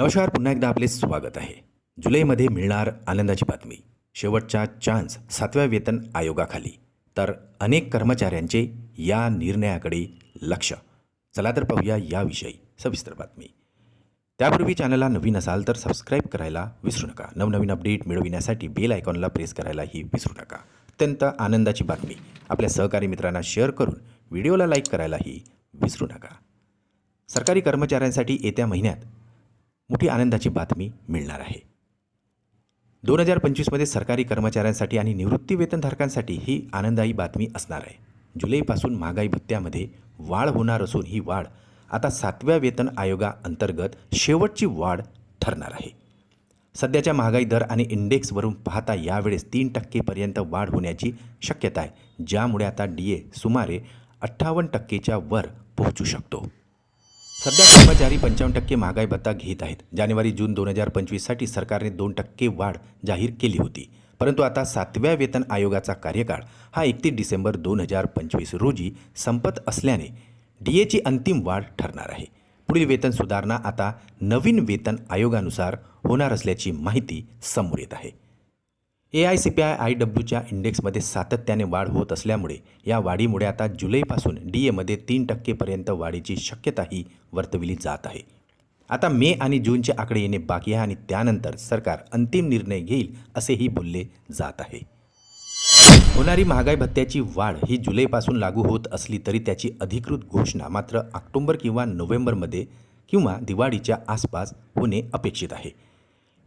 नमस्कार पुन्हा एकदा आपले स्वागत आहे. जुलैमध्ये मिळणार आनंदाची बातमी. शेवटचा चान्स सातव्या वेतन आयोगाखाली. तर अनेक कर्मचाऱ्यांचे या निर्णयाकडे लक्ष. चला तर पाहूया याविषयी सविस्तर बातमी. त्यापूर्वी चॅनलला नवीन असाल तर सबस्क्राईब करायला विसरू नका. नवनवीन अपडेट मिळविण्यासाठी बेल आयकॉनला प्रेस करायलाही विसरू नका. अत्यंत आनंदाची बातमी. आपल्या सहकारी मित्रांना शेअर करून व्हिडिओला लाईक करायलाही विसरू नका. सरकारी कर्मचाऱ्यांसाठी येत्या महिन्यात मोठी आनंदाची बातमी मिळणार आहे. दोन हजार पंचवीसमध्ये सरकारी कर्मचाऱ्यांसाठी आणि निवृत्ती वेतनधारकांसाठी ही आनंदायी बातमी असणार आहे. जुलैपासून महागाई भत्त्यामध्ये वाढ होणार असून ही वाढ आता सातव्या वेतन आयोगाअंतर्गत शेवटची वाढ ठरणार आहे. सध्याच्या महागाई दर आणि इंडेक्सवरून पाहता यावेळेस तीन टक्केपर्यंत वाढ होण्याची शक्यता आहे ज्यामुळे आता डी ए सुमारे अठ्ठावन्न टक्केच्या वर पोहोचू शकतो. सध्या कर्मचारी पंचावन्न टक्के महागाई भत्ता घेत आहेत. जानेवारी जून दोन हजार पंचवीससाठी सरकारने दोन टक्के वाढ जाहीर केली होती. परंतु आता सातव्या वेतन आयोगाचा कार्यकाळ हा एकतीस डिसेंबर दोन हजार पंचवीस रोजी संपत असल्याने डी एची अंतिम वाढ ठरणार आहे. पुढील वेतन सुधारणा आता नवीन वेतन आयोगानुसार होणार असल्याची माहिती समोर येत आहे. A I C P I I डब्ल्यूच्या इंडेक्समध्ये सातत्याने वाढ होत असल्यामुळे या वाढीमुळे आता जुलैपासून डी एमध्ये तीन टक्केपर्यंत वाढीची शक्यताही वर्तविली जात आहे. आता मे आणि जूनचे आकडे येणे बाकी आहे आणि त्यानंतर सरकार अंतिम निर्णय घेईल असेही बोलले जात आहे. होणारी महागाई भत्त्याची वाढ ही जुलैपासून लागू होत असली तरी त्याची अधिकृत घोषणा मात्र ऑक्टोबर किंवा नोव्हेंबरमध्ये किंवा दिवाळीच्या आसपास होणे अपेक्षित आहे.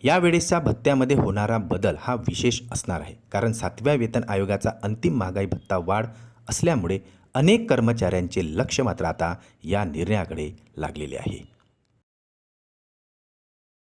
यावेळेसच्या भत्त्यामध्ये होणारा बदल हा विशेष असणार आहे. कारण सातव्या वेतन आयोगाचा अंतिम महागाई भत्ता वाढ असल्यामुळे अनेक कर्मचाऱ्यांचे लक्ष मात्र आता या निर्णयाकडे लागलेले आहे.